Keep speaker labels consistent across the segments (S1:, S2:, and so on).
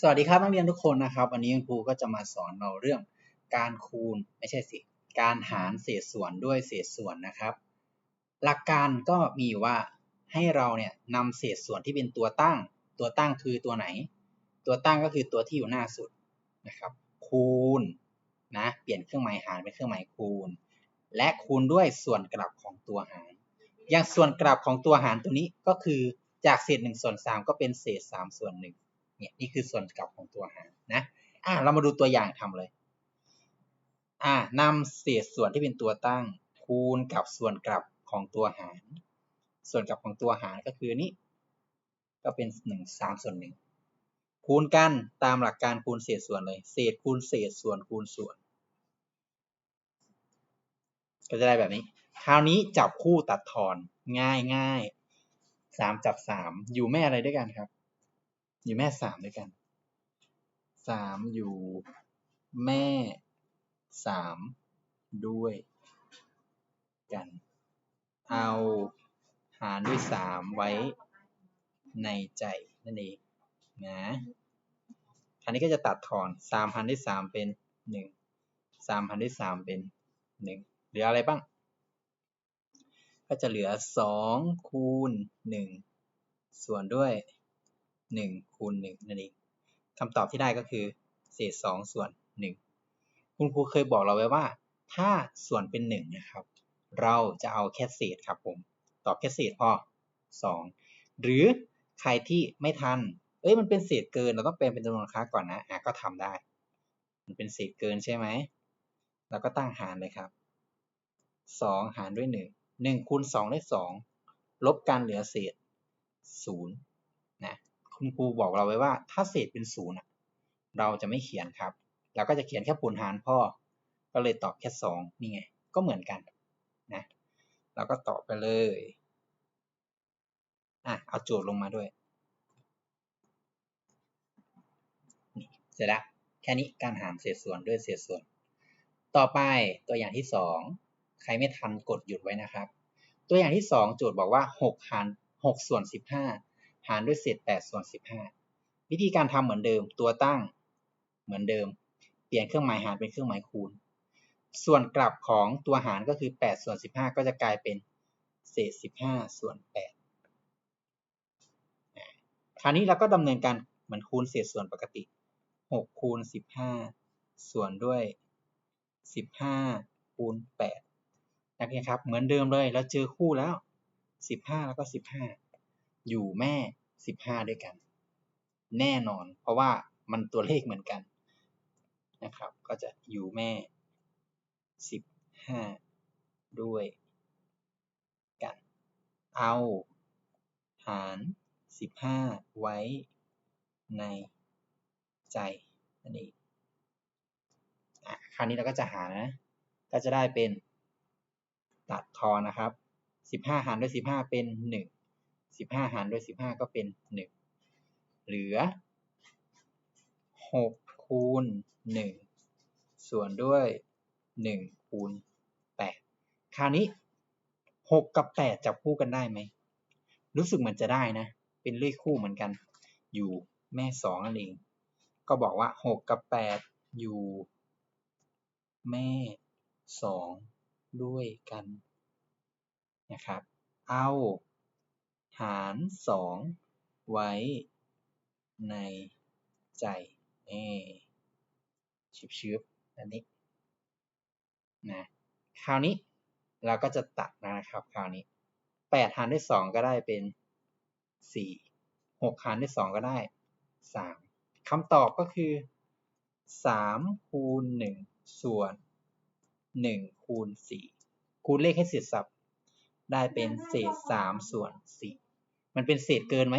S1: สวัสดีครับนักเรียนทุกคนนะครับ วันนี้คุณครูก็จะมาสอนเราเรื่องการคูณไม่ใช่สิการหารเศษส่วนด้วยเศษส่วนนะครับ หลักการก็มีว่าให้เราเนี่ยนำเศษส่วนที่เป็นตัวตั้ง ตัวตั้งคือตัวไหน ตัวตั้งก็คือตัวที่อยู่หน้าสุดนะครับ คูณนะเปลี่ยนเครื่องหมายหารเป็นเครื่องหมายคูณ และคูณด้วยส่วนกลับของตัวหาร อย่างส่วนกลับของตัวหารตัวนี้ก็คือจากเศษ1ส่วน3ก็เป็นเศษ3ส่วน1 เนี่ยนี่คือส่วนกลับของตัวหารนะอะเรามาดูตัวอย่างทำเลยอ่านำเศษส่วนที่เป็นตัวตั้ง คูณกับส่วนกลับของตัวหาร ส่วนกลับของตัวหารก็คือนี้ก็เป็น1 3ส่วน1คูณกันตามหลักการคูณเศษส่วนเลย เศษคูณเศษส่วนคูณส่วน ก็จะได้แบบนี้ คราวนี้จับคู่ตัดทอนง่ายง่ายสามจับสามอยู่แม่อะไรด้วยกันครับ อยู่แม่สามด้วยกันสามอยู่แม่สามด้วยกัน เอาหารด้วยสามไว้ในใจนั่นเองนะอันนี้ก็จะตัดทอนสามหารด้วยสามเป็นหนึ่งสามหารด้วยสามเป็นหนึ่งเหลืออะไรบ้าง ก็จะเหลือสองคูณหนึ่งส่วนด้วย 1คูณ1นั่นเองคำตอบที่ได้ก็คือเศษ2ส่วน 1 คุณครูเคยบอกเราไว้ว่า ถ้าส่วนเป็น1นะครับ เราจะเอาแค่เศษครับผม ตอบแค่เศษพอ2 หรือใครที่ไม่ทัน เอ้ยมันเป็นเศษเกินเราต้องแปลงเป็นจำนวนครั้งก่อนนะอะก็ทำได้ มันเป็นเศษเกินใช่ไหมเราก็ตั้งหารเลยครับ 2 หารด้วย 1 1คูณ2ได้2ลบกันเหลือเศษ0นะ คุณครูบอกเราไว้ว่าถ้าเศษเป็นศูนย์เราจะไม่เขียนครับ เราก็จะเขียนแค่ปูนหารพ่อ ก็เลยตอบแค่สองนี่ไง ก็เหมือนกันนะเราก็ตอบไปเลยอะเอาโจทย์ลงมาด้วยนี่เสร็จแล้วแค่นี้การหารเศษส่วนด้วยเศษส่วน ต่อไปตัวอย่างที่สองใครไม่ทันกดหยุดไว้นะครับ ตัวอย่างที่สองโจทย์บอกว่าหกหารหกส่วนสิบห้า หารด้วยเศษ8ส่วน15 วิธีการทำเหมือนเดิม ตัวตั้งเหมือนเดิม เปลี่ยนเครื่องหมายหารเป็นเครื่องหมายคูณ ส่วนกลับของตัวหารก็คือ8ส่วน15 ก็จะกลายเป็นเศษ 15 ส่วน8คราวนี้เราก็ดำเนินการเหมือนคูณเศษส่วนปกติ 6 คูณ 15 ส่วนด้วย 15 คูณ8นักเรียนครับ เหมือนเดิมเลย เราเจอคู่แล้ว 15 แล้วก็ 15 อยู่แม่สิบห้าด้วยกัน แน่นอน เพราะว่ามันตัวเลขเหมือนกันนะครับ ก็จะอยู่แม่สิบห้าด้วยกัน เอาหารสิบห้าไว้ในใจนั่นเองคราวนี้เราก็จะหานะ ก็จะได้เป็นตัดทอนนะครับสิบห้าหารด้วยสิบห้าเป็นหนึ่ง สิบห้าหารด้วยสิบห้าก็เป็นหนึ่งเหลือหกคูณหนึ่งส่วนด้วยหนึ่งคูณแปดคราวนี้หกกับแปดจับคู่กันได้ไหม รู้สึกเหมือนจะได้นะ เป็นเลขคู่เหมือนกัน อยู่แม่สองนั่นเอง ก็บอกว่าหกกับแปดอยู่ แม่สองด้วยกันนะครับ เอา หารสองไว้ในใจเอชิบชิบอันนี้นะคราวนี้เราก็จะตัดนะครับคราวนี้แปดหารด้วยสองก็ได้เป็นสี่หกหารด้วยสองก็ได้สามคำตอบก็คือสามคูณหนึ่งส่วนหนึ่งคูณสี่คูณเลขให้เสร็จสับได้เป็นเศษสามส่วนสี่ มันเป็นเศษเกินไหม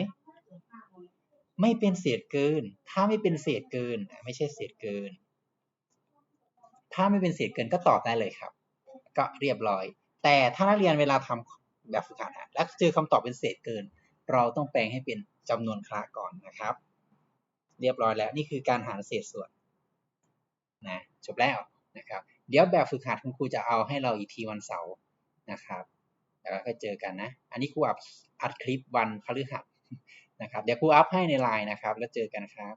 S1: ไม่เป็นเศษเกิน ถ้าไม่เป็นเศษเกิน ไม่ใช่เศษเกิน ถ้าไม่เป็นเศษเกินก็ตอบได้เลยครับ ก็เรียบร้อย แต่ถ้านักเรียนเวลาทำแบบฝึกหัดแล้วเจอคำตอบเป็นเศษเกิน เราต้องแปลงให้เป็นจำนวนคละก่อนนะครับ เรียบร้อยแล้วนี่คือการหารเศษส่วนนะจบแล้วนะครับ เดี๋ยวแบบฝึกหัดคุณครูจะเอาให้เราอีกทีวันเสาร์นะครับ แล้วก็เจอกันนะ อันนี้ครูอัดอัดคลิปวันพฤหัสนะครับ เดี๋ยวครูอัพให้ในไลน์นะครับ แล้วเจอกันครับ